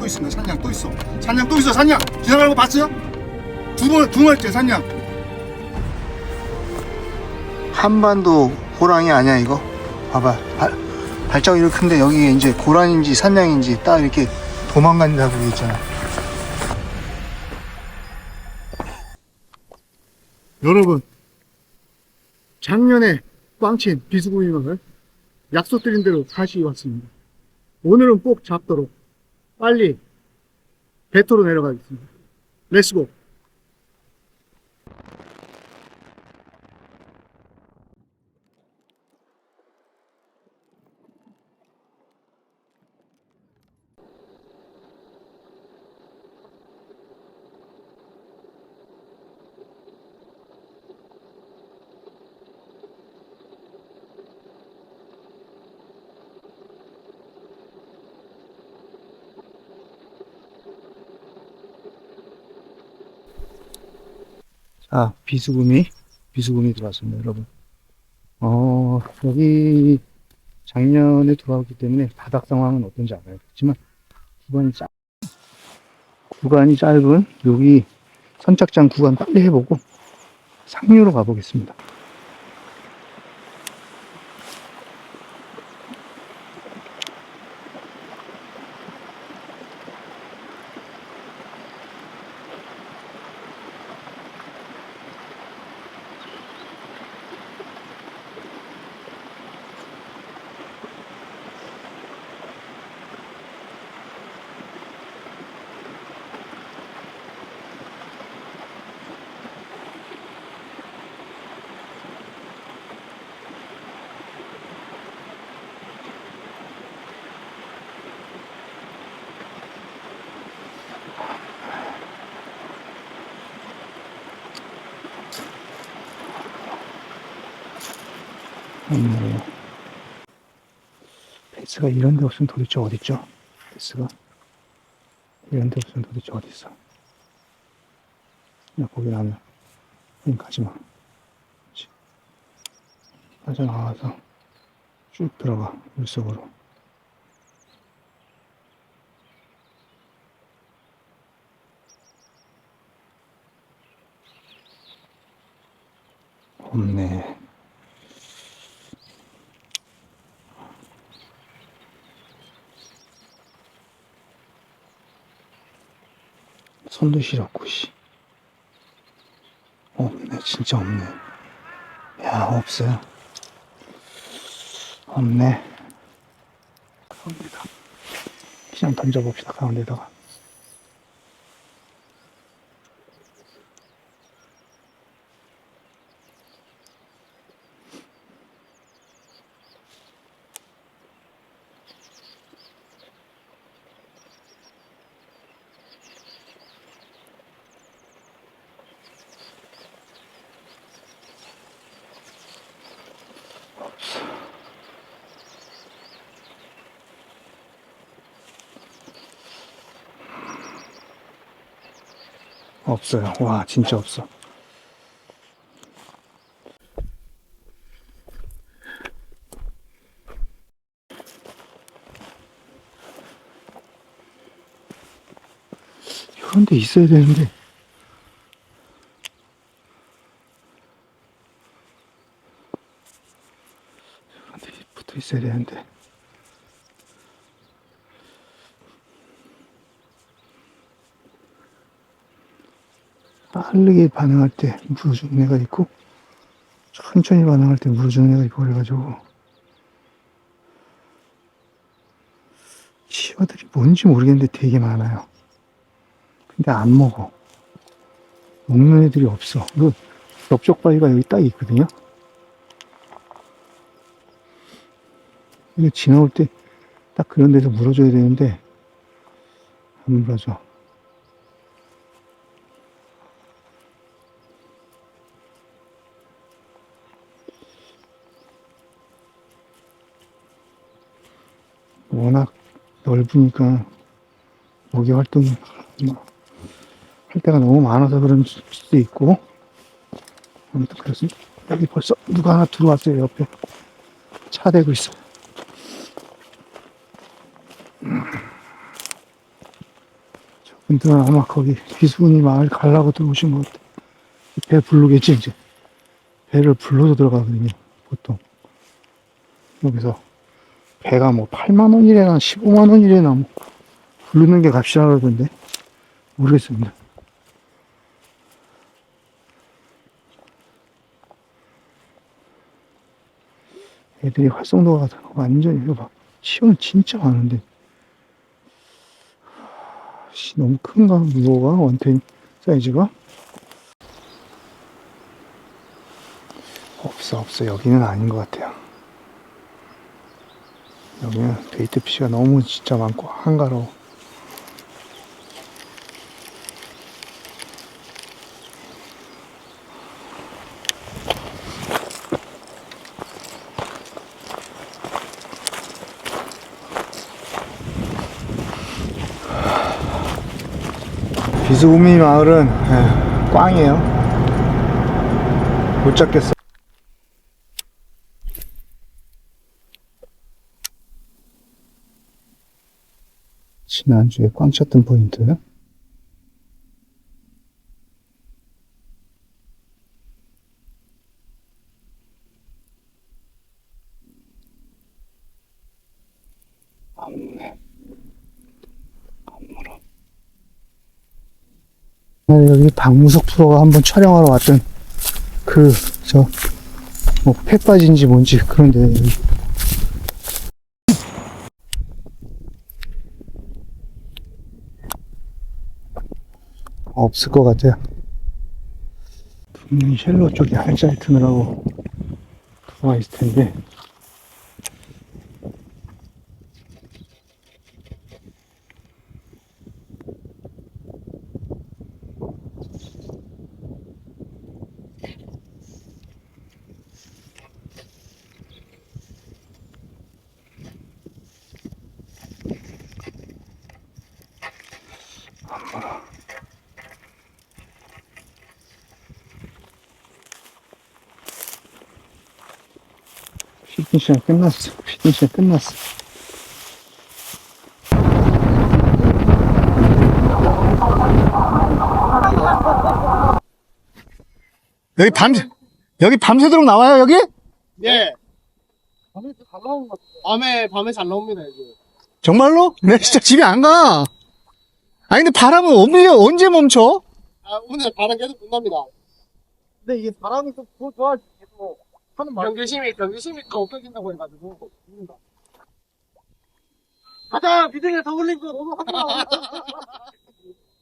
또 있습니다. 산양 또 있어. 산양 또 있어. 산양 지나가는 거 봤어요? 두 번, 두 번째 산양. 한반도 호랑이 아니야 이거? 봐봐 발, 발자국 이렇게 큰데 여기 이제 고란인지 산양인지 딱 이렇게 도망간다고 돼 있잖아 여러분 작년에 꽝친 비수구이마을 약속드린 대로 다시 왔습니다 오늘은 꼭 잡도록 빨리 배토로 내려가겠습니다. 렛츠고 아, 비수금이, 비수금이 들어왔습니다, 여러분. 어, 여기 작년에 들어왔기 때문에 바닥 상황은 어떤지 알아요. 그렇지만 구간이 짧, 구간이 짧은 여기 선착장 구간 빨리 해보고 상류로 가보겠습니다. 음, 베스가 이런 데 없으면 도대체 어딨죠? 베스가 이런 데 없으면 도대체 어딨어? 야, 거기 나면 그냥 가지마. 빠져나와서 쭉 들어가 물속으로 없네 손도 시렵고 씨. 없네 진짜 없네. 야 없어요. 없네. 가운데다. 그냥 던져봅시다 가운데다가 없어요. 와 진짜 없어. 이런 데 있어야 되는데. 이런 데 붙어 있어야 되는데 빠르게 반응할 때 물어주는 애가 있고 천천히 반응할 때 물어주는 애가 있고 그래가지고 치어들이 뭔지 모르겠는데 되게 많아요. 근데 안 먹어. 먹는 애들이 없어. 그 넓적 바위가 여기 딱 있거든요. 이거 지나올 때 딱 그런 데서 물어줘야 되는데 안 물어줘 워낙 넓으니까 모기 활동이 뭐할 때가 너무 많아서 그런 수도 있고 아무튼 그렇습니다. 여기 벌써 누가 하나 들어왔어요 옆에 차 대고 있어. 분들은 아마 거기 비수군이 마을 가려고 들어오신 것 같아요. 배 부르겠지, 이제. 배를 불러서 들어가거든요, 보통. 여기서 배가 뭐 8만원이래나 15만원이래나 뭐 부르는 게 값이라 그러던데. 모르겠습니다. 애들이 활성도가 완전히, 이거 봐. 시원 진짜 많은데. 씨, 너무 큰가? 무거워가? 원텐 사이즈가? 없어, 없어. 여기는 아닌 것 같아요. 여기는 데이트 피시가 너무 진짜 많고 한가로워. 비수구미 마을은 예, 꽝이에요. 못 잡겠어. 지난주에 꽝 쳤던 포인트. 여기 박무석 프로가 한번 촬영하러 왔던 그, 저, 뭐, 폐 빠진지 뭔지 그런데. 없을 것 같아요. 분명히 쉘로 쪽에 알짜리 트느라고 들어와 있을 텐데. 피팅 시간 끝났어. 피팅 시간 끝났어. 여기 밤, 여기 밤새도록 나와요, 여기? 예. 밤에 잘 나오는 것 같아요. 밤에, 밤에 잘 나옵니다, 이제. 정말로? 내 진짜 집에 안 가. 아니, 근데 바람은 언제, 언제 멈춰? 아, 오늘 바람 계속 분답니다. 근데 이게 바람이 좀더 좋아지고 계속 하는 말. 경계심이, 경계심이 더 없어진다고 해가지고. 가자! 비등에 더 올린 거 너무 하자!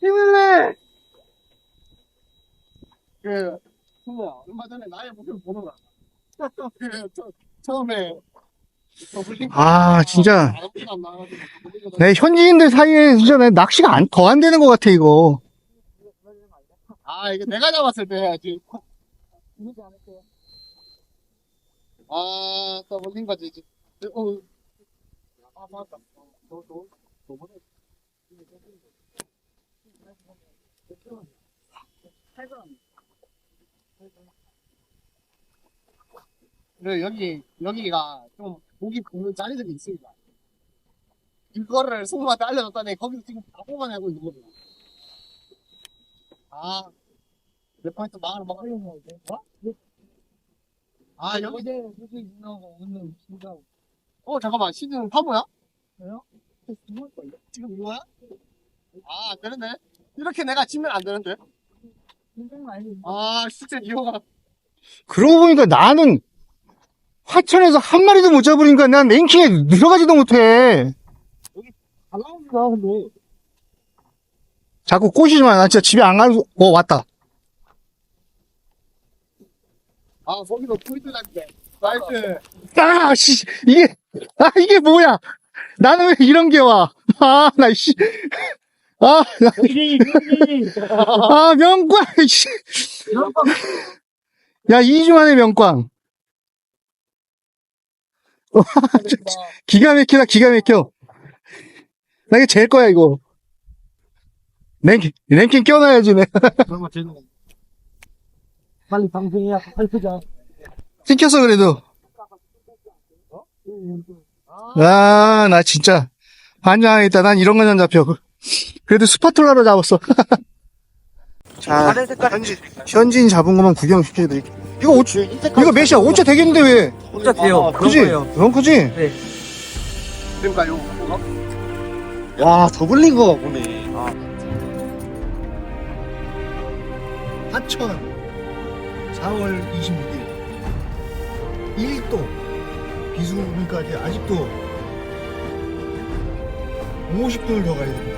힘을 내! 그, 뭐야, 얼마 전에 나의 모습을 보더라. 그, 저, 처음에. 더 아, 진짜. 안 나가지고 더내 현지인들 사이에 진짜 내 낚시가 안, 더 안 되는 것 같아, 이거. 아, 이거 내가 잡았을 때 해야지. 아, 또 올린 거지, 이제. 어, 아, 맞다. 너, 너, 너번에. 그래, 여기, 여기가 좀 고기 굽는 자리들이 있습니다. 이거를 손님한테 알려줬더니 거기서 지금 다 뽑아내고 있는 겁니다. 아, 몇 포인트 막 하려고 하는데, 뭐? 아, 여기, 어제 여기 있나고 오늘 진짜. 어, 잠깐만, 시즌 3호야? 왜요? 지금 이거야? 아, 되는데? 이렇게 내가 치면 안 되는데? 아, 진짜 이거가. 그러고 보니까 나는 화천에서 한 마리도 못 잡으니까 난 랭킹에 들어가지도 못해. 잘 나옵니다, 근데. 자꾸 꼬시지 마. 나 진짜 집에 안 가고, 어, 왔다. 아, 거기도 포인트 잡게. 나이스. 아, 씨, 이게, 아, 이게 뭐야. 나는 왜 이런 게 와. 아, 나, 씨. 아, 나, 여기, 여기. 아, 명꽝, 씨. 야, 2주 만에 명꽝. 기가 막히다, 기가 막혀. 나 이게 제일 거야, 이거. 랭킹, 랭킹 껴놔야지, 내. 그런 쟤는. 빨리 방송이야, 살피자. 찍혔어, 그래도. 아, 나 진짜. 환장하겠다. 난 이런 거는 잡혀. 그래도 스파툴라로 잡았어. 자. 현진, 현진 잡은 것만 구경시켜드릴게. 이거 5초, 이거 몇이야? 5초 되겠는데 왜? 진짜 돼요. 그런 그지? 거예요. 그런 거지? 그러니까 요거 뭐가? 와, 더 불린 거가 보네. 하천 4월 26일 1도 비수니까 이제 아직도 50분을 더 가야 됩니다.